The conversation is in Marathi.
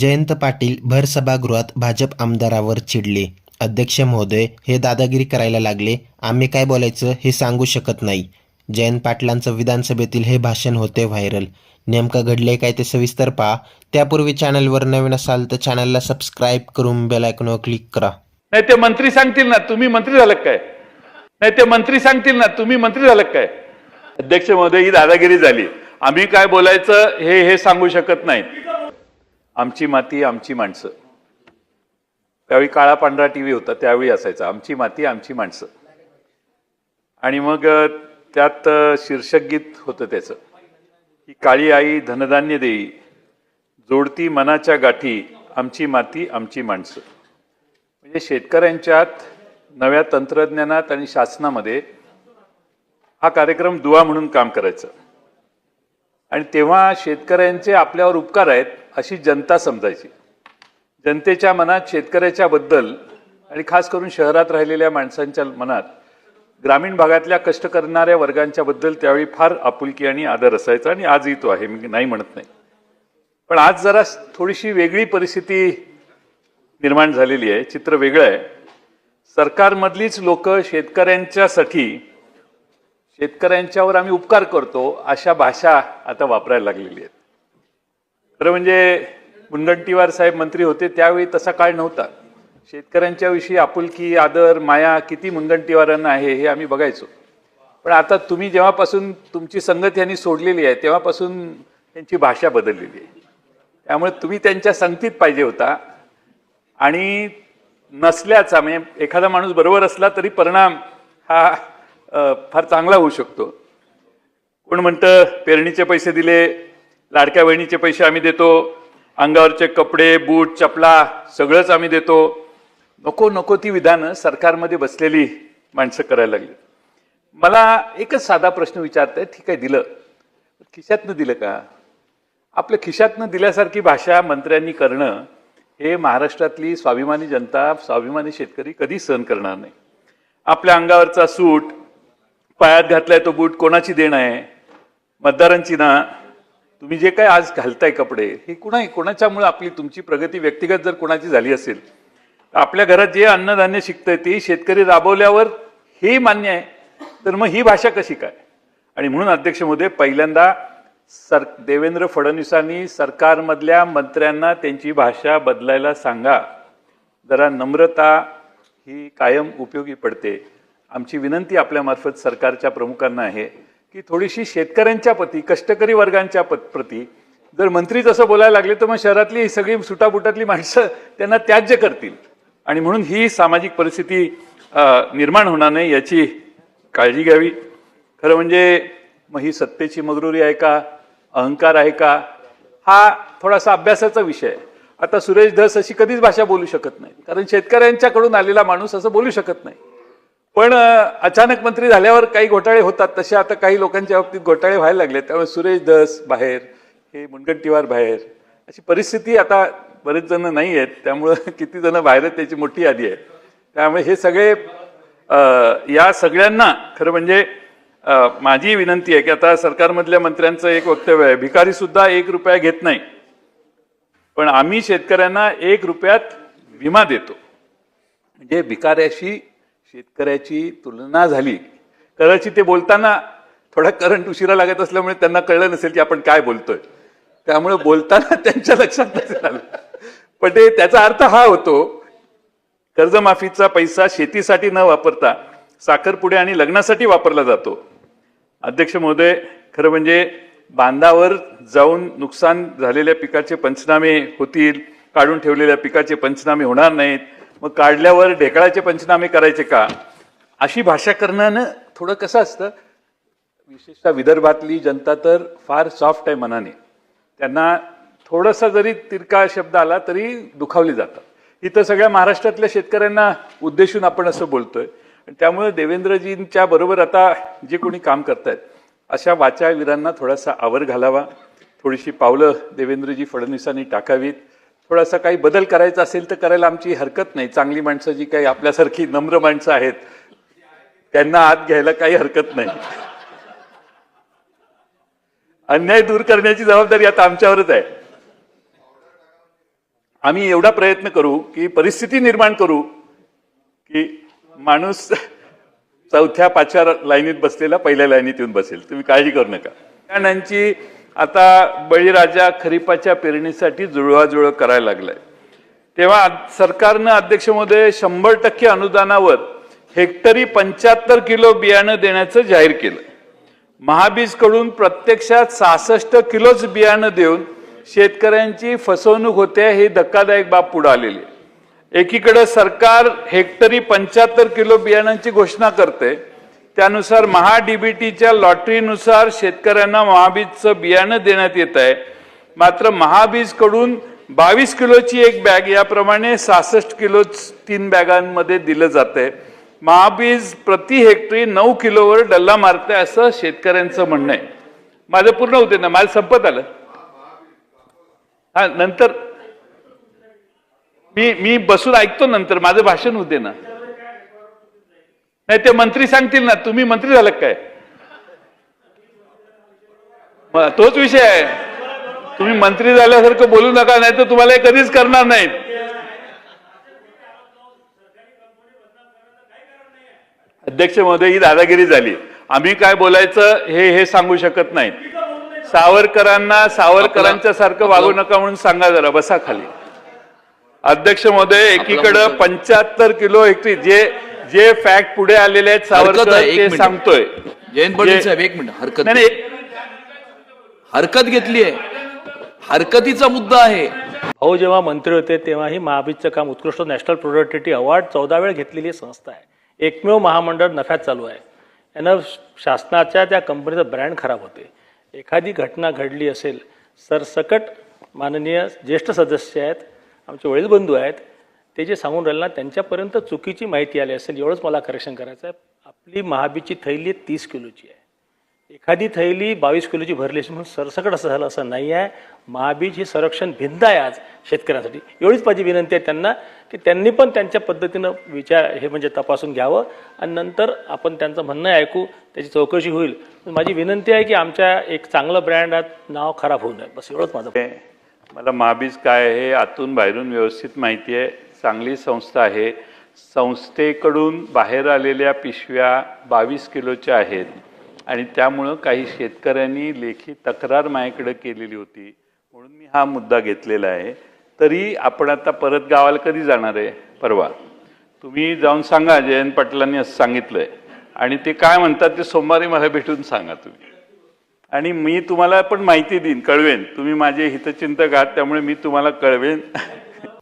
जयंत पाटील भर सभागृहात भाजप आमदारावर चिडले. अध्यक्ष महोदय हे दादागिरी करायला लागले. आम्ही काय बोलायचं हे सांगू शकत नाही. जयंत पाटलांचं विधानसभेतील हे भाषण होते व्हायरल. नेमकं घडले काय ते सविस्तर पहा. त्यापूर्वी चॅनलवर नवीन असाल तर चॅनलला सबस्क्राईब करून बेल आयकॉनवर क्लिक करा. नाही ते मंत्री सांगतील ना तुम्ही मंत्री झालं काय? नाही ते मंत्री सांगतील ना तुम्ही मंत्री झालं काय? अध्यक्ष महोदय ही दादागिरी झाली. आम्ही काय बोलायचं हे हे सांगू शकत नाही. आमची माती आमची माणसं. त्यावेळी काळा पांढरा टीव्ही होता त्यावेळी असायचा. आमची माती आमची माणसं. आणि मग त्यात शीर्षक गीत होतं त्याचं. ही काळी आई धनधान्य देई जोडती मनाच्या गाठी आमची माती आमची माणसं. म्हणजे शेतकऱ्यांच्यात नव्या तंत्रज्ञानात आणि शासनामध्ये हा कार्यक्रम दुवा म्हणून काम करायचं. आणि तेव्हा शेतकऱ्यांचे आपल्यावर उपकार आहेत अशी जनता समजायची. जनतेच्या मनात शेतकऱ्याच्या बद्दल आणि खास करून शहरात राहिलेल्या माणसांच्या मनात ग्रामीण भागातल्या कष्ट करणाऱ्या वर्गांच्या बद्दल त्यावेळी फार आपुलकी आणि आदर असायचा आणि आजही तो आहे मी नाही म्हणत नाही. पण आज जरा थोडीशी वेगळी परिस्थिती निर्माण झालेली आहे चित्र वेगळं आहे. सरकारमधलीच लोक शेतकऱ्यांच्यासाठी शेतकऱ्यांच्यावर आम्ही उपकार करतो अशा भाषा आता वापरायला लागलेली आहेत. खरं म्हणजे मुनगंटीवार साहेब मंत्री होते त्यावेळी तसा काळ नव्हता. शेतकऱ्यांच्याविषयी आपुलकी आदर माया किती मुनगंटीवारांना आहे हे आम्ही बघायचो. पण आता तुम्ही जेव्हापासून तुमची संगत यांनी सोडलेली आहे तेव्हापासून त्यांची भाषा बदललेली आहे. त्यामुळे तुम्ही त्यांच्या संगतीत पाहिजे होता. आणि नसल्याचा म्हणजे एखादा माणूस बरोबर असला तरी परिणाम हा फार चांगला होऊ शकतो. कोण म्हणतं पेरणीचे पैसे दिले लाडक्या बहिणीचे पैसे आम्ही देतो अंगावरचे कपडे बूट चपला सगळंच आम्ही देतो. नको नको ती विधानं सरकारमध्ये बसलेली माणसं करायला लागली. मला एकच साधा प्रश्न विचारताय ठीक आहे दिलं. खिशातनं दिलं का? आपल्या खिशातनं दिल्यासारखी भाषा मंत्र्यांनी करणं हे महाराष्ट्रातली स्वाभिमानी जनता स्वाभिमानी शेतकरी कधी सहन करणार नाही. आपल्या अंगावरचा सूट पायात घातलाय तो बूट कोणाची देण आहे? मतदारांची ना. तुम्ही जे काय आज घालताय कपडे हे कुणा कोणाच्यामुळे आपली तुमची प्रगती व्यक्तिगत जर कोणाची झाली असेल तर आपल्या घरात जे अन्नधान्य शिकतंय ते शेतकरी राबवल्यावर हे मान्य आहे. तर मग ही भाषा कशी काय? आणि म्हणून अध्यक्ष महोदय पहिल्यांदा सर देवेंद्र फडणवीसांनी सरकारमधल्या मंत्र्यांना त्यांची भाषा बदलायला सांगा. जरा नम्रता ही कायम उपयोगी पडते. आमची विनंती आपल्यामार्फत सरकारच्या प्रमुखांना आहे की थोडीशी शेतकऱ्यांच्या प्रती कष्टकरी वर्गांच्या पत- प्रती जर मंत्री तसं बोलायला लागले तर मग शहरातली ही सगळी सुटाबुटातली माणसं त्यांना त्याज्य करतील. आणि म्हणून ही सामाजिक परिस्थिती निर्माण होणार नाही याची काळजी घ्यावी. खरं म्हणजे मग ही सत्तेची मगरुरी आहे का? अहंकार आहे का? हा थोडासा अभ्यासाचा विषय आहे. आता सुरेश धस अशी कधीच भाषा बोलू शकत नाही. कारण शेतकऱ्यांच्याकडून आलेला माणूस असं बोलू शकत नाही. पण अचानक मंत्री झाल्यावर काही घोटाळे होतात. तसे आता काही लोकांच्या बाबतीत घोटाळे व्हायला लागले त्यामुळे सुरेश दस बाहेर हे मुनगंटीवार बाहेर अशी परिस्थिती आता बरेच जण नाही आहेत. त्यामुळं किती जण बाहेर आहेत त्याची मोठी यादी आहे. त्यामुळे हे सगळे या सगळ्यांना खरं म्हणजे माझी विनंती आहे की आता सरकारमधल्या मंत्र्यांचं एक वक्तव्य आहे. भिकारी सुद्धा एक रुपया घेत नाही. पण आम्ही शेतकऱ्यांना एक रुपयात विमा देतो. म्हणजे भिकाऱ्याशी शेतकऱ्याची तुलना झाली. कदाचित ते बोलताना थोडा करंट उशिरा लागत असल्यामुळे त्यांना कळलं नसेल की आपण काय बोलतोय. त्यामुळे बोलताना त्यांच्या लक्षात नसेल आलं. पण ते त्याचा अर्थ हा होतो कर्जमाफीचा पैसा शेतीसाठी न वापरता साखरपुडे आणि लग्नासाठी वापरला जातो. अध्यक्ष महोदय खरं म्हणजे बांधावर जाऊन नुकसान झालेल्या पिकाचे पंचनामे होतील काढून ठेवलेल्या पिकाचे पंचनामे होणार नाहीत. मग काढल्यावर ढेकळाचे पंचनामे करायचे का? अशी भाषा करण्यानं थोडं कसं असतं? विशेषतः विदर्भातली जनता तर फार सॉफ्ट आहे मनाने. त्यांना थोडासा जरी तिरका शब्द आला तरी दुखावली जातात. इथं सगळ्या महाराष्ट्रातल्या शेतकऱ्यांना उद्देशून आपण असं बोलतोय. आणि त्यामुळे देवेंद्रजींच्या बरोबर आता जे कोणी काम करतायत अशा वाचावीरांना थोडासा आवर घालावा. थोडीशी पावलं देवेंद्रजी फडणवीसांनी टाकावीत. थोडासा काही बदल करायचा असेल तर करायला आमची हरकत नाही. चांगली माणसं जी काही आपल्यासारखी नम्र माणसं आहेत त्यांना आत घ्यायला काही हरकत नाही. अन्याय दूर करण्याची जबाबदारी आता आमच्यावरच आहे. आम्ही एवढा प्रयत्न करू की परिस्थिती निर्माण करू की माणूस चौथ्या पाचव्या लाईनीत बसलेला पहिल्या लाईनीत येऊन बसेल. तुम्ही काळजी करू नका. त्यांची आता बळीराजा खरीपाच्या पेरणीसाठी जुळवाजुळव करायला लागलाय. तेव्हा सरकारनं अध्यक्ष महोदय शंभर टक्के अनुदानावर हेक्टरी पंच्याहत्तर किलो बियाणं देण्याचं जाहीर केलं. महाबीजकडून प्रत्यक्षात सहासष्ट किलोच बियाणं देऊन शेतकऱ्यांची फसवणूक होते ही धक्कादायक बाब पुढे आलेली एकीकडे सरकार हेक्टरी पंच्याहत्तर किलो बियाणांची घोषणा करते त्यानुसार महाडीबीटीच्या लॉटरीनुसार शेतकऱ्यांना महाबीजचं बियाणं देण्यात येत आहे. मात्र महाबीजकडून बावीस किलोची एक बॅग याप्रमाणे सहासष्ट किलो तीन बॅगांमध्ये दिलं जातंय. महाबीज प्रति हेक्टरी नऊ किलोवर डल्ला मारते असं शेतकऱ्यांचं म्हणणं आहे. माझं पूर्ण होते ना माझं संपत आलं. हा नंतर मी मी बसून ऐकतो नंतर माझं भाषण होते ना. नाही ते मंत्री सांगतील ना तुम्ही मंत्री झाला काय? तोच विषय आहे. तुम्ही मंत्री झाल्यासारखं बोलू नका नाही तर तुम्हाला हे कधीच करणार नाहीत. अध्यक्ष महोदय ही दादागिरी झाली. आम्ही काय बोलायचं हे हे सांगू शकत नाही सावरकरांना सावरकरांच्या सारखं वागू नका म्हणून सांगा जरा बसा खाली. अध्यक्ष महोदय एकीकडे पंच्याहत्तर किलो हेक्टरी जे जे फॅक्ट पुढे आलेले आहेत सावरकर ते. सांगतोय. जयंत पाटील साहेब एक मिनिट हरकत नाही नाही. हरकत घेतली आहे. हरकतीचा मुद्दा आहे. भाऊ जेव्हा मंत्री होते तेव्हाही महाबीजचं काम उत्कृष्ट नॅशनल प्रोडक्टिव्हिटी अवॉर्ड चौदा वेळ घेतलेली संस्था आहे. एकमेव महामंडळ नफ्यात चालू आहे. यानं शासनाच्या त्या कंपनीचं ब्रँड खराब होते. एखादी घटना घडली असेल सरसकट माननीय ज्येष्ठ सदस्य आहेत आमचे वडील बंधू आहेत ते जे सांगून राहिले ना त्यांच्यापर्यंत चुकीची माहिती आली असेल एवढंच मला करेक्शन करायचं आहे आपली महाबीजची थैली तीस किलोची आहे. एखादी थैली बावीस किलोची भरली असेल म्हणून सरसकट असं झालं असं नाही आहे. महाबीज ही संरक्षण भिंद आहे आज शेतकऱ्यांसाठी. एवढीच माझी विनंती आहे त्यांना की त्यांनी पण त्यांच्या पद्धतीनं विचार हे म्हणजे तपासून घ्यावं. आणि नंतर आपण त्यांचं म्हणणं ऐकू त्याची चौकशी होईल. पण माझी विनंती आहे की आमच्या एक चांगलं ब्रँड नाव खराब होऊ नये. बस एवढंच माझं. मला महाबीज काय आहे आतून बाहेरून व्यवस्थित माहिती आहे. चांगली संस्था आहे. संस्थेकडून बाहेर आलेल्या पिशव्या बावीस किलोच्या आहेत. आणि त्यामुळं काही शेतकऱ्यांनी लेखी तक्रार माझ्याकडे केलेली होती. म्हणून मी हा मुद्दा घेतलेला आहे. तरी आपण आता परत गावाला कधी जाणार आहे? परवा. तुम्ही जाऊन सांगा जयंत पाटलांनी असं सांगितलंय. आणि ते काय म्हणतात ते सोमवारी मला भेटून सांगा तुम्ही. आणि मी तुम्हाला पण माहिती देईन कळवेन. तुम्ही माझे हितचिंतक आहात त्यामुळे मी तुम्हाला कळवेन.